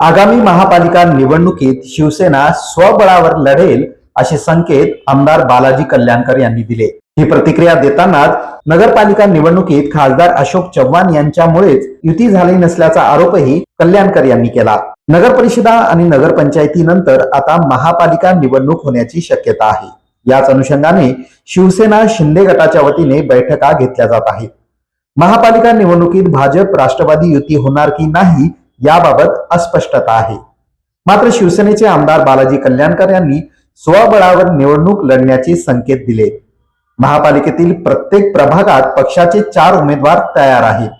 आगामी महापालिका निवडणुकीत शिवसेना स्वबळावर लढेल असे संकेत आमदार बालाजी कल्याणकर यांनी दिले. ही प्रतिक्रिया देतानाच नगरपालिका निवडणुकीत खासदार अशोक चव्हाण यांच्यामुळेच युती झाली नसल्याचा आरोपही कल्याणकर यांनी केला. नगर परिषदा आणि नगरपंचायतीनंतर आता महापालिका निवडणूक होण्याची शक्यता आहे. याच अनुषंगाने शिवसेना शिंदे गटाच्या वतीने बैठका घेतल्या जात आहेत. महापालिका निवडणुकीत भाजप राष्ट्रवादी युती होणार की नाही याबाबत अस्पष्टता आहे. मात्र शिवसेनेचे आमदार बालाजी कल्याणकर यांनी स्वबळावर निवडणूक लढण्याचे संकेत दिले. महापालिकेतील प्रत्येक प्रभागात पक्षाचे चार उमेदवार तयार आहेत.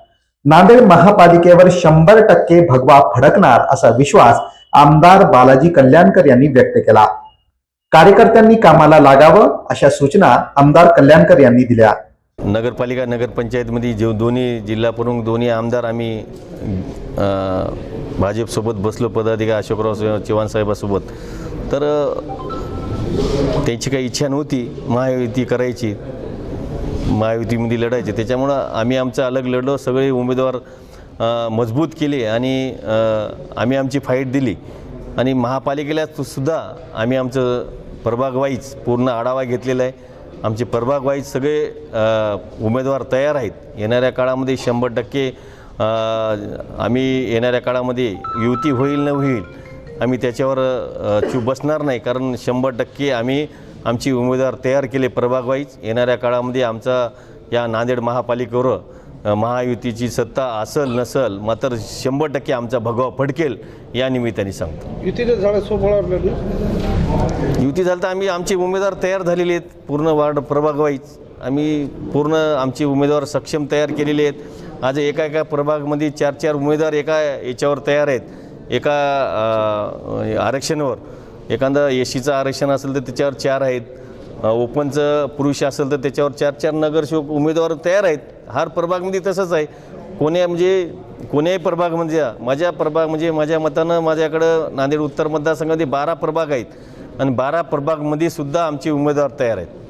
नांदेड महापालिकेवर शंभर टक्के भगवा फडकणार असा विश्वास आमदार बालाजी कल्याणकर यांनी व्यक्त केला. कार्यकर्त्यांनी कामाला लागावं अशा सूचना आमदार कल्याणकर यांनी दिल्या. नगरपालिका नगरपंचायतमध्ये जे दोन्ही जिल्हा प्रमुख दोन्ही आमदार आम्ही भाजपसोबत बसलो पदाधिकारी अशोकराव स- चव्हाण साहेबासोबत. तर त्यांची काही इच्छा नव्हती महायुती करायची महायुतीमध्ये लढायचे. त्याच्यामुळं आम्ही आमचं अलग लढलो सगळे उमेदवार मजबूत केले आणि आम्ही आमची फाईट दिली. आणि महापालिकेला सुद्धा आम्ही आमचं प्रभागवाईच पूर्ण आढावा घेतलेला आहे. आमचे प्रभागवाईज सगळे उमेदवार तयार आहेत. येणाऱ्या काळामध्ये शंभर टक्के आम्ही येणाऱ्या काळामध्ये युती होईल न होईल आम्ही त्याच्यावर अ, चूप बसणार नाही. कारण शंभर टक्के आम्ही आमची उमेदवार तयार केले प्रभागवाईज येणाऱ्या काळामध्ये आमचा या नांदेड महापालिकेवर महायुतीची सत्ता असल नसल मात्र शंभर टक्के आमचा भगवा फडकेल या निमित्ताने सांगतो. युतीचं झालं सोबळावर युती झालं तर आम्ही आमचे उमेदवार तयार झालेले आहेत. पूर्ण वार्ड प्रभागवाईज. आम्ही पूर्ण आमचे उमेदवार सक्षम तयार केलेले आहेत. आज एका एका प्रभागमध्ये चार चार उमेदवार एका याच्यावर तयार आहेत. एका अ, आरक्षणावर. एखादं एसीचं आरक्षण असेल तर त्याच्यावर चार आहेत. ओपनचं पुरुष असेल तर त्याच्यावर चार चार नगरसेवक उमेदवार तयार आहेत. हर प्रभागमध्ये तसंच आहे. कोण्या म्हणजे कोण्याही प्रभाग म्हणजे माझ्या प्रभाग म्हणजे माझ्या मतानं माझ्याकडं नांदेड उत्तर मतदारसंघामध्ये बारा प्रभाग आहेत. आणि बारा प्रभागमध्ये सुद्धा आमचे उमेदवार तयार आहेत.